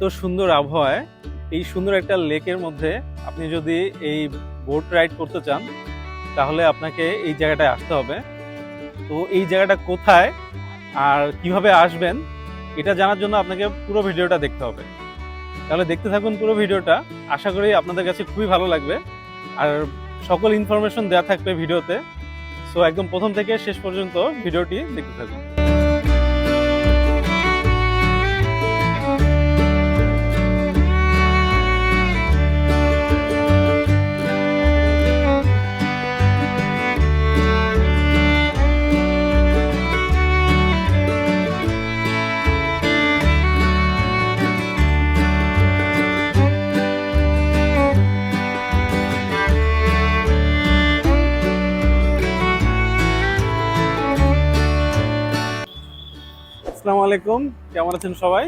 এত সুন্দর আবহাওয়ায়, এই সুন্দর একটা লেকের মধ্যে আপনি যদি এই বোট রাইড করতে চান, তাহলে আপনাকে এই জায়গাটায় আসতে হবে। তো এই জায়গাটা কোথায় আর কীভাবে আসবেন, এটা জানার জন্য আপনাকে পুরো ভিডিওটা দেখতে হবে। তাহলে দেখতে থাকুন পুরো ভিডিওটা। আশা করি আপনাদের কাছে খুবই ভালো লাগবে। আর সকল ইনফরমেশন দেওয়া থাকবে ভিডিওতে। সো একদম প্রথম থেকে শেষ পর্যন্ত ভিডিওটি দেখতে থাকুন। আসসালামু আলাইকুম। কেমন আছেন সবাই?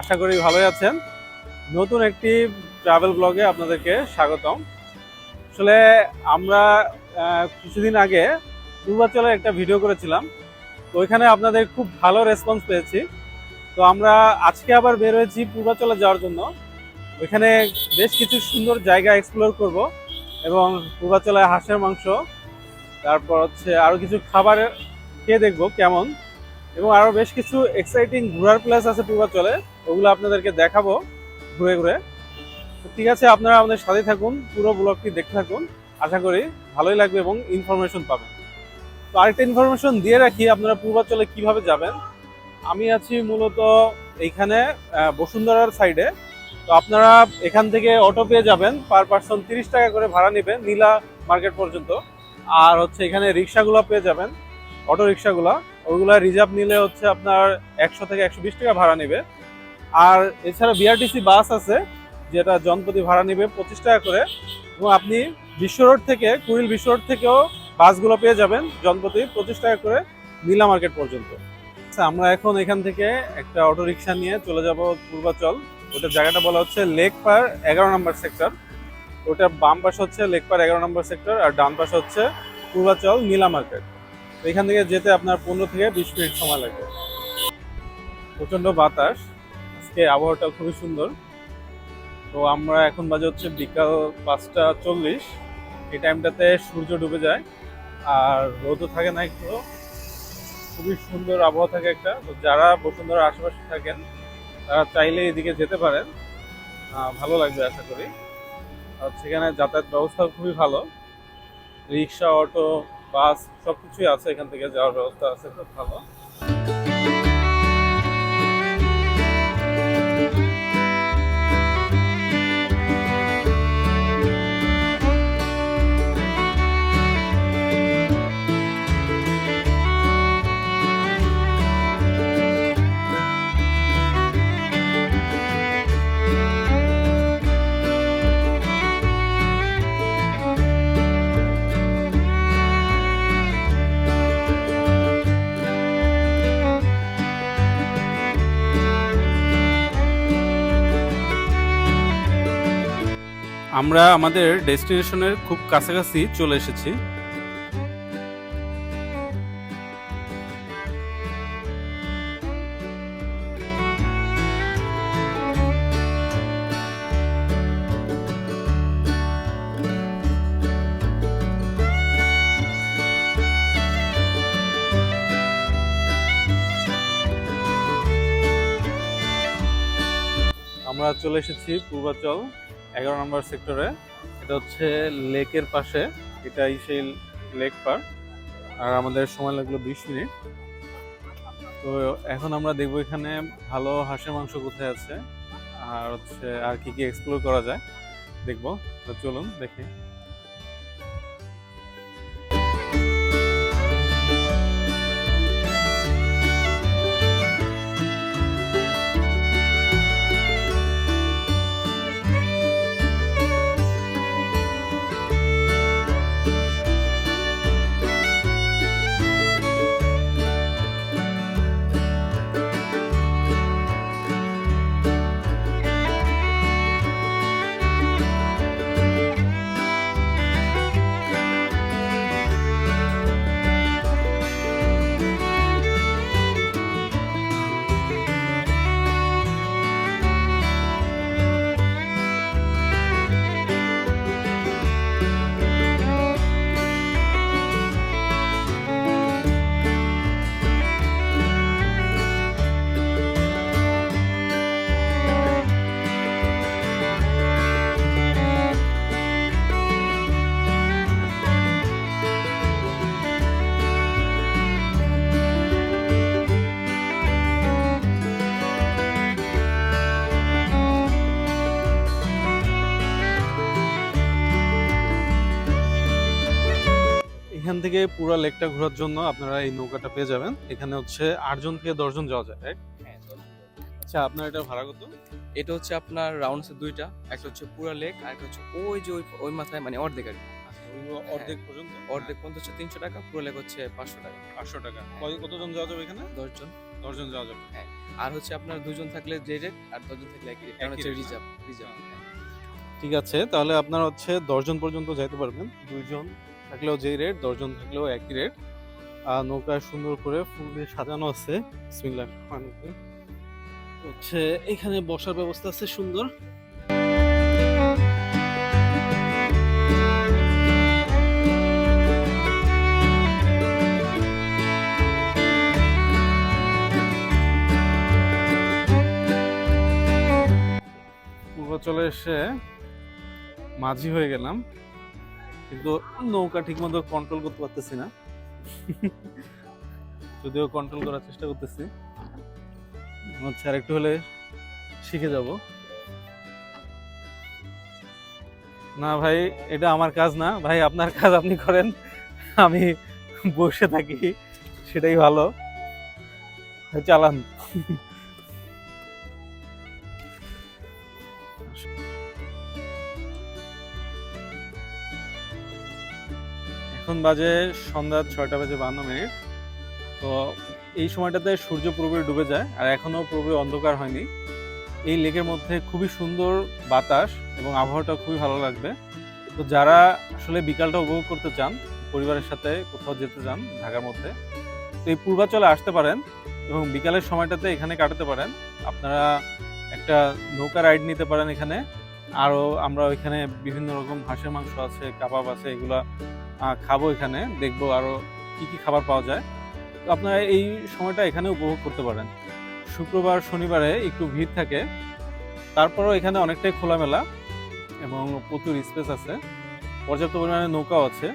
আশা করি ভালোই আছেন। নতুন একটি ট্রাভেল ব্লগে আপনাদেরকে স্বাগতম। আসলে আমরা কিছুদিন আগে পূর্বাচলের একটা ভিডিও করেছিলাম। তো ওইখানে আপনাদের খুব ভালো রেসপন্স পেয়েছি। তো আমরা আজকে আবার বের হয়েছি পূর্বাচলে যাওয়ার জন্য। ওইখানে বেশ কিছু সুন্দর জায়গা এক্সপ্লোর করব এবং পূর্বাচলে হাঁসের মাংস, তারপর হচ্ছে আরও কিছু খাবার খেয়ে দেখব কেমন। এবং আরও বেশ কিছু এক্সাইটিং ঘোরার প্লেস আছে পূর্বাচলে ওগুলো আপনাদেরকে দেখাবো ঘুরে ঘুরে। ঠিক আছে, আপনারা আমাদের সাথে থাকুন, পুরো ব্লগটি দেখতে থাকুন। আশা করি ভালোই লাগবে এবং ইনফরমেশন পাবেন। তো আরেকটা ইনফরমেশন দিয়ে রাখি, আপনারা পূর্বাচলে কীভাবে যাবেন। আমি আছি মূলত এইখানে বসুন্ধরার সাইডে তো আপনারা এখান থেকে অটো পেয়ে যাবেন পার পার্সন তিরিশ টাকা করে ভাড়া নেবেন, নীলা মার্কেট পর্যন্ত। আর হচ্ছে এখানে রিক্সাগুলো পেয়ে যাবেন অটো রিক্সাগুলো। ওইগুলো রিজার্ভ নিলে হচ্ছে আপনার একশো থেকে একশো বিশ টাকা ভাড়া নেবে। আর এছাড়া বিআরটিসি বাস আছে, যেটা জনপ্রতি ভাড়া নেবে পঁচিশ টাকা করে। এবং আপনি বিশ্ব রোড থেকে, কুড়িল বিশ্ব রোড থেকেও বাসগুলো পেয়ে যাবেন জনপ্রতি পঁচিশ টাকা করে নীলা মার্কেট পর্যন্ত। আচ্ছা আমরা এখন এখান থেকে একটা অটো রিক্সা নিয়ে চলে যাব পূর্বাচল। ওটার জায়গাটা বলা হচ্ছে লেক পার এগারো নম্বর সেক্টর ওটার বাম পাশে হচ্ছে লেক পার এগারো নম্বর সেক্টর আর ডান পাশে হচ্ছে পূর্বাচল নীলা মার্কেট। এখান থেকে যেতে আপনার পনেরো থেকে বিশ মিনিট সময় লাগবে। প্রচণ্ড বাতাস। আজকে আবহাওয়াটা খুবই সুন্দর। তো আমরা এখন বাজে হচ্ছে বিকাল পাঁচটা চল্লিশ। এই টাইমটাতে সূর্য ডুবে যায়। আর রোদও থাকে না একটু খুবই সুন্দর আবহাওয়া থাকে একটা। তো যারা বসুন্ধরার আশেপাশে থাকেন, তারা চাইলে এদিকে যেতে পারেন। ভালো লাগবে আশা করি। আর সেখানে যাতায়াত ব্যবস্থাও খুবই ভালো। রিক্সা, অটো বাস সব কিছুই আছে এখান থেকে যাওয়ার ব্যবস্থা আছে খুব ভালো। আমরা আমাদের ডেস্টিনেশনের খুব কাছাকাছি চলে এসেছি। আমরা চলে এসেছি পূর্বাচল। এগারো নম্বর সেক্টরে, এটা হচ্ছে লেকের পাশে এটাই সেই লেক পার্ক। আর আমাদের সময় লাগল বিশ মিনিট। তো এখন আমরা দেখব এখানে ভালো হাঁসের মাংস কোথায় আছে, আর হচ্ছে আর কি কি এক্সপ্লোর করা যায়। দেখব, তো চলুন দেখি। থেকে পুরো লেকটা ঘোরার জন্য আপনারা এই নৌকাটা পেয়ে যাবেন। এখানে হচ্ছে আটজন থেকে দশজন যাওয়া যায় right? আচ্ছা আপনার এটা ভাড়া কত? এটা হচ্ছে আপনার রাউন্ড আছে দুইটা একটা হচ্ছে পুরা লেক আর একটা হচ্ছে ওই যে ওই ওই মাথায় মানে অর্ধেক আর। আচ্ছা, অর্ধেক পর্যন্ত? অর্ধেক পর্যন্ত হচ্ছে তিনশো টাকা পুরো লেক হচ্ছে পাঁচশো টাকা। পাঁচশো টাকা। কতজন যাওয়া যাবে এখানে? দশজন। দশজন যাওয়া যাবে। হ্যাঁ আর হচ্ছে আপনার দুজন থাকলে যে রেট আর দশজন থাকলে একই রেট কারণ হচ্ছে রিজার্ভ রিজার্ভ ঠিক আছে তাহলে আপনার হচ্ছে দশজন পর্যন্ত যাইতে পারবেন দুইজন। থাকলেও যেই রেট দশজন থাকলেও একই রেট আর নৌকা সুন্দর করে ফুল দিয়ে সাজানো আছে হচ্ছে এখানে বসার ব্যবস্থা আছে সুন্দর। পূর্বাচলে এসে মাঝি হয়ে গেলাম। কিন্তু নৌকা ঠিকমতো কন্ট্রোল করতে পারতেছি না। যদিও কন্ট্রোল করার চেষ্টা করতেছি। হচ্ছে আর একটু হলে শিখে যাব। না ভাই, এটা আমার কাজ না। ভাই, আপনার কাজ আপনি করেন। আমি বসে থাকি, সেটাই ভালো। চালান। এখন বাজে সন্ধ্যা ছয়টা বাজে বান্ন মিনিট। তো এই সময়টাতে সূর্য পুরোপুরি ডুবে যায়, আর এখনও পুরোপুরি অন্ধকার হয়নি। এই লেকের মধ্যে খুবই সুন্দর বাতাস এবং আবহাওয়াটা খুবই ভালো লাগবে। তো যারা আসলে বিকালটা উপভোগ করতে চান, পরিবারের সাথে কোথাও যেতে চান, ঢাকার মধ্যে, তো এই পূর্বাচলে আসতে পারেন এবং বিকালের সময়টাতে এখানে কাটাতে পারেন। আপনারা একটা নৌকা রাইড নিতে পারেন এখানে। আরও আমরা ওইখানে বিভিন্ন রকম হাঁসের মাংস আছে, কাবাব আছে, এগুলা খাব এখানে, দেখব আরও কি কি খাবার পাওয়া যায়। তো আপনারা এই সময়টা এখানে উপভোগ করতে পারেন। শুক্রবার, শনিবারে একটু ভিড় থাকে। তারপরেও এখানে অনেকটাই খোলামেলা এবং প্রচুর স্পেস আছে। পর্যাপ্ত পরিমাণে নৌকাও আছে।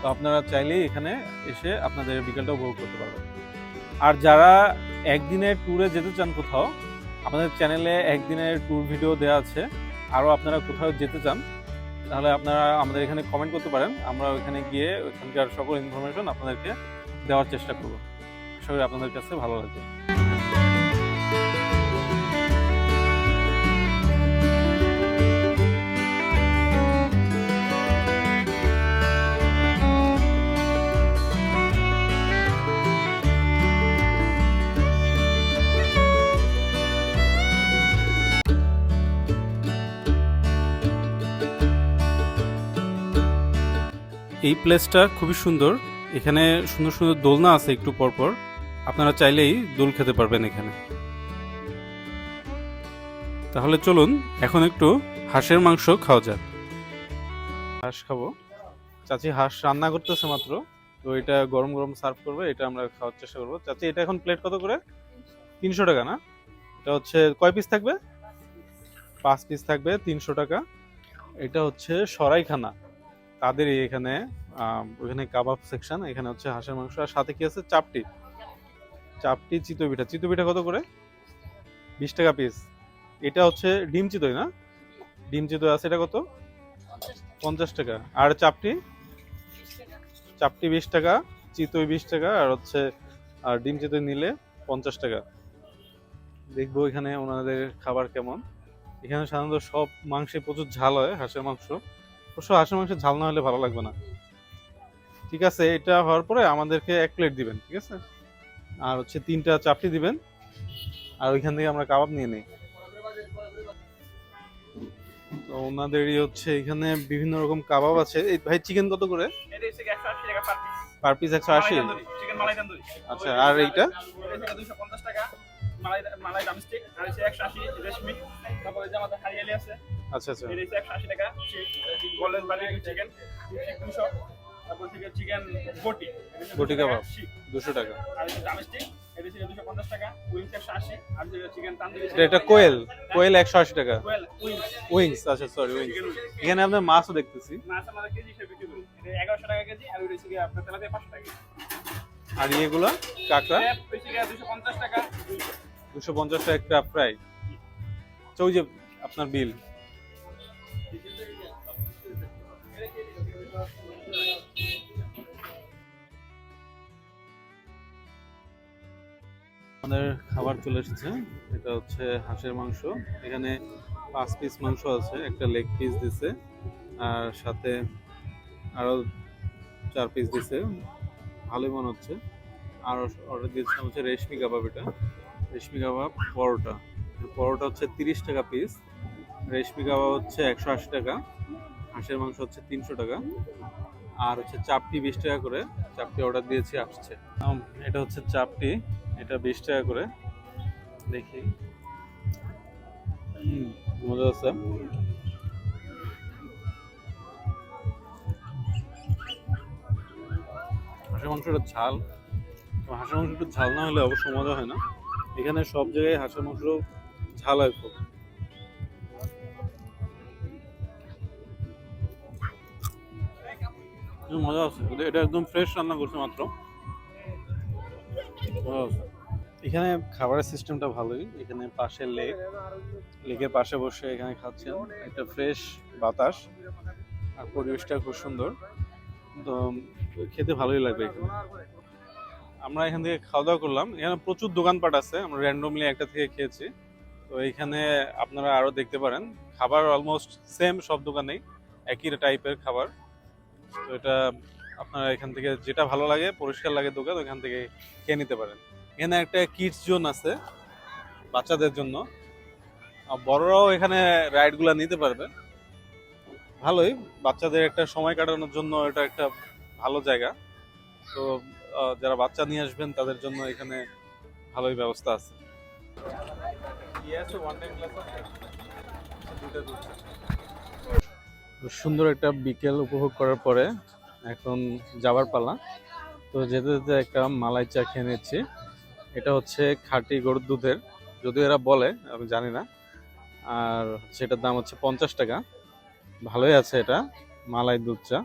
তো আপনারা চাইলেই এখানে এসে আপনাদের বিকেলটা উপভোগ করতে পারবেন। আর যারা একদিনের ট্যুরে যেতে চান কোথাও, আমাদের চ্যানেলে একদিনের ট্যুর ভিডিও দেওয়া আছে। আরও আপনারা কোথাও যেতে চান তাহলে আপনারা আমাদের এখানে কমেন্ট করতে পারেন। আমরা ওইখানে গিয়ে ওইখানকার সকল ইনফরমেশন আপনাদেরকে দেওয়ার চেষ্টা করব। আশা করি আপনাদের কাছে ভালো লাগবে। এই প্লেসটা খুবই সুন্দর। এখানে সুন্দর সুন্দর দোলনা আছে একটু পরপর। আপনারা চাইলেই দোল খেতে পারবেন এখানে। তাহলে চলুন, এখন একটু হাঁসের মাংস খাওয়া যাক। হাঁস খাব। চাচি হাঁস রান্না করতেছে মাত্র। তো এটা গরম গরম সার্ভ করবে, এটা আমরা খাওয়ার চেষ্টা করব। চাচি, এটা এখন প্লেট কত করে? তিনশো টাকা না? এটা হচ্ছে, কয় পিস থাকবে? পাঁচ পিস থাকবে, তিনশো টাকা। এটা হচ্ছে সরাইখানা। তাদের এখানে ওখানে কাবাব সেকশন এখানে হচ্ছে হাঁসের মাংস, আর সাথে কি আছে? চাপটি। চাপটি চিতই পিঠা চিতই পিঠা কত করে? বিশ টাকা পিস এটা হচ্ছে ডিম চিতই না? ডিম চিতই আছে, এটা কত? পঞ্চাশ টাকা। আর চাপটি? চাপটি বিশ টাকা, চিতই বিশ টাকা, আর হচ্ছে, আর ডিম চিতই নিলে পঞ্চাশ টাকা। দেখব এখানে ওনাদের খাবার কেমন। এখানে সাধারণত সব মাংসে প্রচুর ঝাল হয় হাঁসের মাংস। অবশ্য হাঁসের মাংসের ঝাল না হলে ভালো লাগবে না। ঠিক আছে এটা হওয়ার পরে আমাদেরকে এক প্লেট দিবেন ঠিক আছে? আর হচ্ছে তিনটা চাপটি দিবেন আর ওইখান থেকে আমরা কাবাব নিয়ে নিই। তো ওনাদেরই হচ্ছে এখানে বিভিন্ন রকম কাবাব আছে। এই ভাই চিকেন কত করে? এটা হচ্ছে 180 টাকা পার পিস একশো আশি? আচ্ছা আর এইটা? এটা হচ্ছে 250 টাকা। মালাই মালাই ড্রামস্টিক আর হচ্ছে 180 রেশমি। তারপরে যে আমাদের হারিয়ালি আছে আচ্ছা আচ্ছা। এটা হচ্ছে 180 টাকা গোল্ডেন বার্বিকিউ চিকেন 200 তারপর থেকে চিকেন গোটি কাবাব। দুশো টাকা। আর হচ্ছে ড্রামস্টিক এটা হচ্ছে 250 টাকা উইংস 180 আর যে চিকেন তান্দুরি এটা কোয়েল কোয়েল একশো আশি টাকা। উইংস। আচ্ছা সরি উইংস। এখানে আপনার মাছও দেখতেছি। মাছ আমাদের কেজি হিসেবে বিক্রি করি। এটা 1100 টাকা কেজি আর আপনার তেলাপিয়া 500 টাকা আর ইয়েগুলো কাঁকড়া? গিয়ে 250 টাকা দুশো পঞ্চাশ টাকা একটা ফ্রাই ওই যে আপনার বিল। আমাদের খাবার চলে এসেছে। এটা হচ্ছে হাঁসের মাংস। এখানে পাঁচ পিস মাংস আছে, একটা লেগ পিস দিছে, আর সাথে আরও চার পিস দিছে। ভালোই মনে হচ্ছে। আর অর্ডার দিয়েছিলাম হচ্ছে রেশমি কাবাব এটা। রেশমি কাবাব, পরোটা। পরোটা হচ্ছে তিরিশ টাকা পিস রেশমি কাবাব হচ্ছে একশো আশি টাকা। হাঁসের মাংস হচ্ছে তিনশো টাকা। আর হচ্ছে চাপটি বিশ টাকা করে। চাপটি অর্ডার দিয়েছি, আসছে। এটা হচ্ছে চাপটি। এটা বিশ টাকা করে। দেখি। মজা আছে। হাঁসের মাংসটা ঝাল। হাঁসের মাংস একটু ঝাল না হলে অবশ্য মজা হয় না। এখানে সব জায়গায় হাঁসের মাংস ঝাল হয় খুব। মজা আছে। এটা- একদম ফ্রেশ রান্না করছে মাত্র। এখানে খাবারের সিস্টেমটা ভালোই। এখানে পাশে লেক লেকের পাশে বসে এখানে খাচ্ছেন। একটা ফ্রেশ বাতাস। আর পরিবেশটা খুব সুন্দর। তো খেতে ভালোই লাগবে এখানে। আমরা এখান থেকে খাওয়া দাওয়া করলাম। এখানে প্রচুর দোকানপাট আছে। আমরা র্যান্ডমলি একটা থেকে খেয়েছি। তো এখানে আপনারা আরও দেখতে পারেন। খাবার অলমোস্ট সেম সব দোকানেই। একই টাইপের খাবার। তো এটা আপনারা এখান থেকে যেটা ভালো লাগে, পরিষ্কার লাগে দোকান ওখান থেকে খেয়ে নিতে পারেন। এখানে একটা কিডস জোন আছে, বাচ্চাদের জন্য। বড়রাও এখানে রাইডগুলো নিতে পারবে। ভালোই, বাচ্চাদের একটা সময় কাটানোর জন্য এটা একটা ভালো জায়গা। তো যারা বাচ্চা নিয়ে আসবেন, তাদের জন্য এখানে ভালোই ব্যবস্থা আছে। সুন্দর একটা বিকেল উপভোগ করার পরে এখন যাবার পালা। তো যেতে যেতে একটা মালাই চা খেয়ে নিচ্ছি। এটা হচ্ছে খাঁটি গরুর দুধের, যদিও এরা বলে, আমি জানি না। আর সেটার দাম হচ্ছে পঞ্চাশ টাকা। ভালোই আছে এটা, মালাই দুধ চা।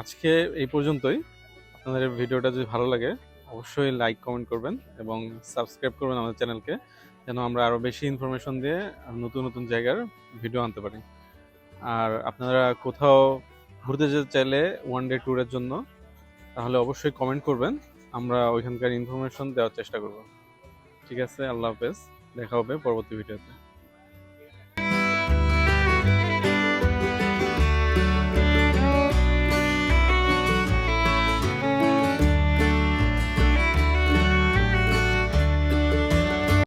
আজকে এই পর্যন্তই। আপনাদের ভিডিওটা যদি ভালো লাগে, অবশ্যই লাইক, কমেন্ট করবেন এবং সাবস্ক্রাইব করবেন আমাদের চ্যানেলকে, যেন আমরা আরও বেশি ইনফরমেশন দিয়ে নতুন নতুন জায়গার ভিডিও আনতে পারি। আর আপনারা কোথাও ঘুরতে যেতে চাইলে ওয়ান ডে ট্যুরের জন্য, তাহলে অবশ্যই কমেন্ট করবেন। আমরা ওইখানকার ইনফরমেশন দেওয়ার চেষ্টা করব। ঠিক আছে, আল্লাহ হাফেজ। দেখা হবে পরবর্তী ভিডিওতে